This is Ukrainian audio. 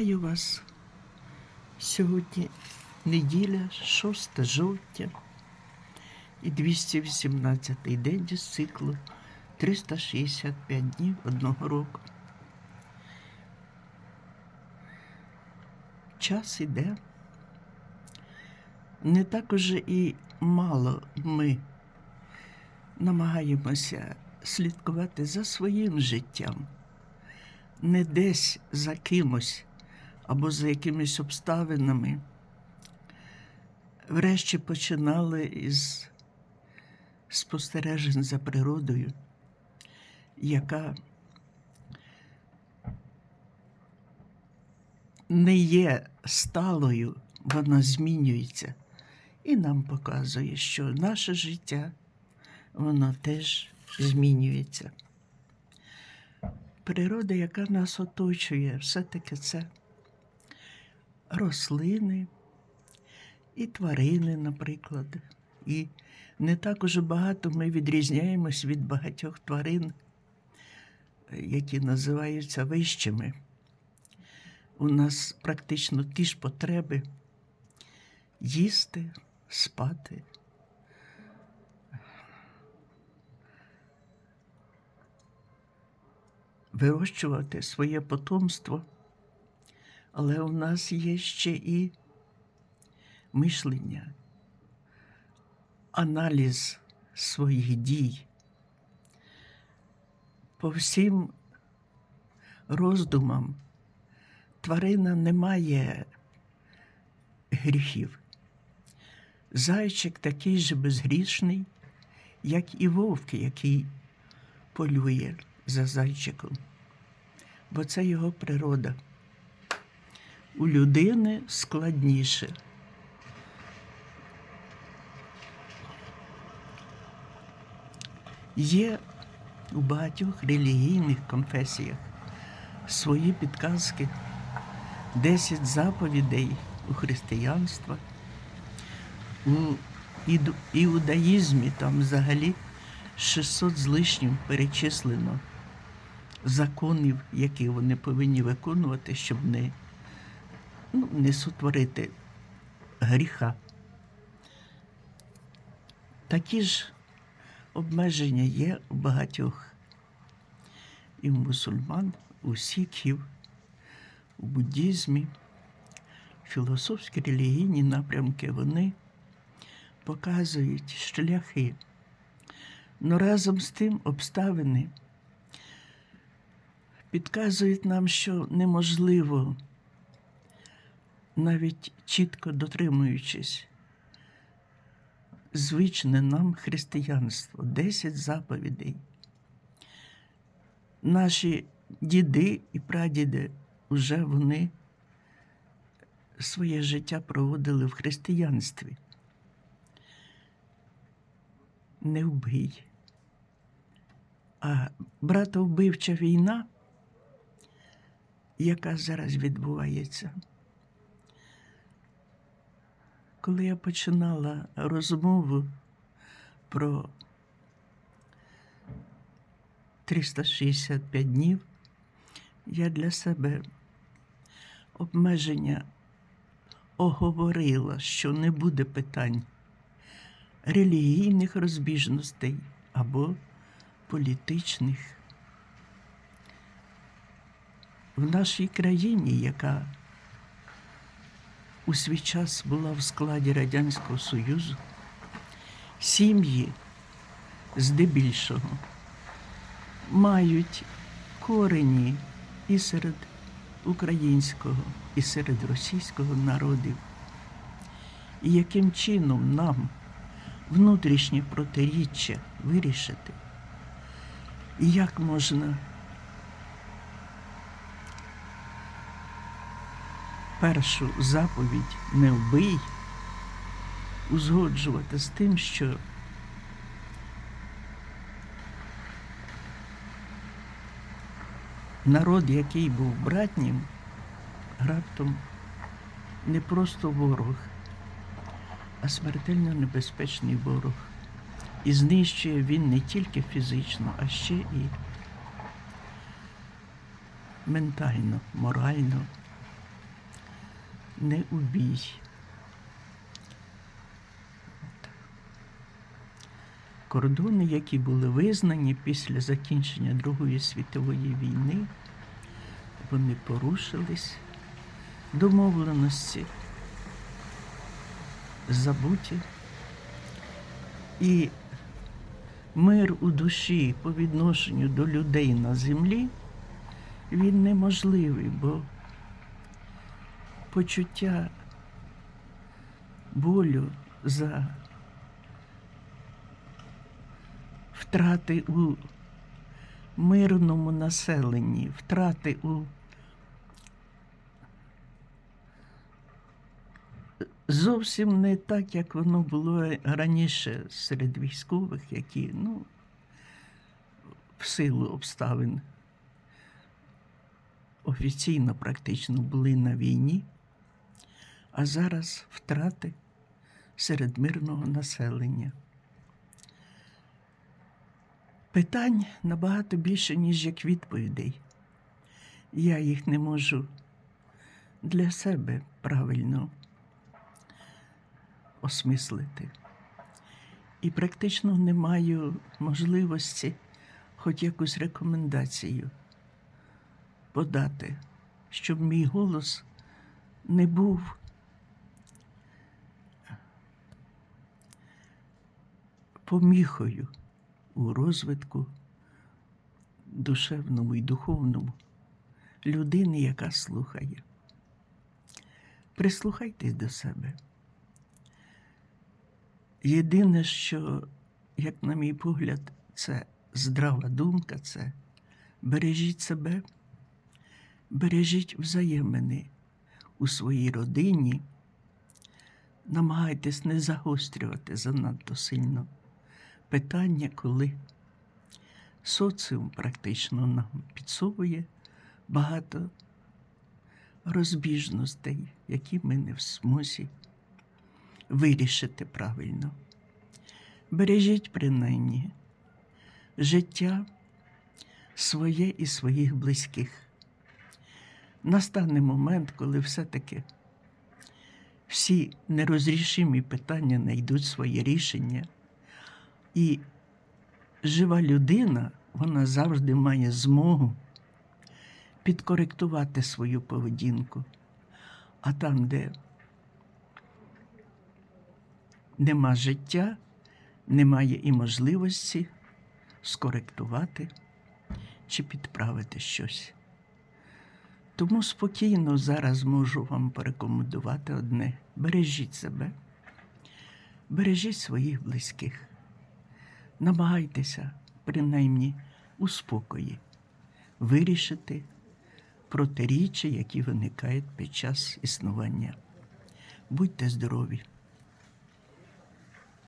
Вітаю вас. Сьогодні неділя, 6 жовтня і 218-й день із циклу 365 днів одного року. Час іде. Не так уже і мало ми намагаємося слідкувати за своїм життям, не десь за кимось або за якимись обставинами. Врешті починали із спостережень за природою, яка не є сталою, вона змінюється і нам показує, що наше життя воно теж змінюється. Природа, яка нас оточує, все-таки це рослини і тварини, наприклад. І не так уже багато ми відрізняємось від багатьох тварин, які називаються вищими. У нас практично ті ж потреби їсти, спати. Вирощувати своє потомство. Але у нас є ще і мишлення, аналіз своїх дій. По всім роздумам тварина не має гріхів. Зайчик такий же безгрішний, як і вовк, який полює за зайчиком, бо це його природа у людини складніше. Є у багатьох релігійних конфесіях свої підказки, 10 заповідей у християнства, у іудаїзмі там взагалі 600 з лишнім перечислено законів, які вони повинні виконувати, щоб не ну, не сотворити гріха. Такі ж обмеження є у багатьох і в мусульман, у сікхів, у буддізмі. Філософські релігійні напрямки вони показують шляхи. Но разом з тим обставини підказують нам, що неможливо навіть чітко дотримуючись, звичне нам християнство, 10 заповідей. Наші діди і прадіди вже вони своє життя проводили в християнстві. Не вбий. А братовбивча війна, яка зараз відбувається. Коли я починала розмову про 365 днів, я для себе обмеження оговорила, що не буде питань релігійних розбіжностей або політичних. В нашій країні, яка у свій час була в складі Радянського Союзу, сім'ї здебільшого мають корені і серед українського, і серед російського народів. І яким чином нам внутрішнє протиріччя вирішити? І як можна першу заповідь не вбий узгоджувати з тим, що народ, який був братнім, раптом не просто ворог, а смертельно небезпечний ворог. І знищує він не тільки фізично, а ще і ментально, морально. Не убій. Кордони, які були визнані після закінчення Другої світової війни, вони порушились, домовленості забуті. І мир у душі по відношенню до людей на землі, він неможливий, бо почуття болю за втрати у мирному населенні, втрати у зовсім не так, як воно було раніше серед військових, які, ну, в силу обставин офіційно практично були на війні, а зараз втрати серед мирного населення. Питань набагато більше, ніж як відповідей. Я їх не можу для себе правильно осмислити. І практично не маю можливості хоч якусь рекомендацію подати, щоб мій голос не був поміхою у розвитку душевному і духовному людини, яка слухає. Прислухайтесь до себе. Єдине, що, як на мій погляд, це здрава думка, це бережіть себе, бережіть взаємини у своїй родині, намагайтесь не загострювати занадто сильно питання, коли соціум практично нам підсовує багато розбіжностей, які ми не в змозі вирішити правильно. Бережіть принаймні життя своє і своїх близьких. Настане момент, коли все-таки всі нерозрішимі питання знайдуть своє рішення, і жива людина, вона завжди має змогу підкоректувати свою поведінку. А там, де нема життя, немає і можливості скоректувати чи підправити щось. Тому спокійно зараз можу вам порекомендувати одне: бережіть себе, бережіть своїх близьких, намагайтеся, принаймні, у спокої вирішити протиріччя, які виникають під час існування. Будьте здорові!